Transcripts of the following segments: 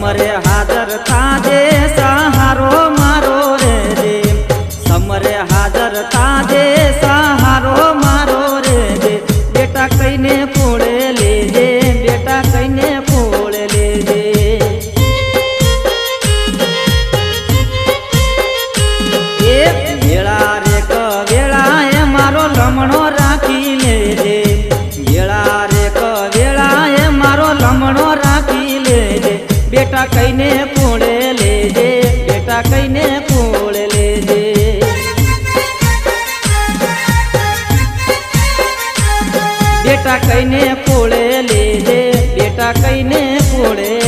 સમરે હાજર તાજે સહારો મારો રે રે સમરે હાજર તાજે સહારો મારો રે રે બેટા કઈને ફોડે બેટા કઈને પોળે લેજે, બેટા કઈને પોળે લેજે. બેટા કઈને પોળે લેજે, બેટા કઈને પોળે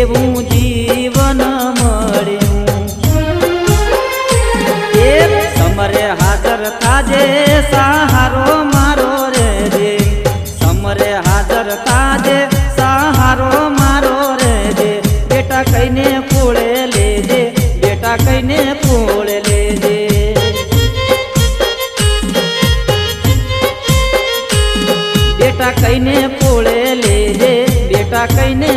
એવું જીવન મળ્યું. એક સમરે હાજર તાજે, સહારો મારો રે રે સમરે હાજર તાજે, સહારો મારો રે રે બેટા કઈને કોળે લેજે, બેટા કઈને કોળે લેજે. બેટા કઈને કોળે લેજે, બેટા કઈને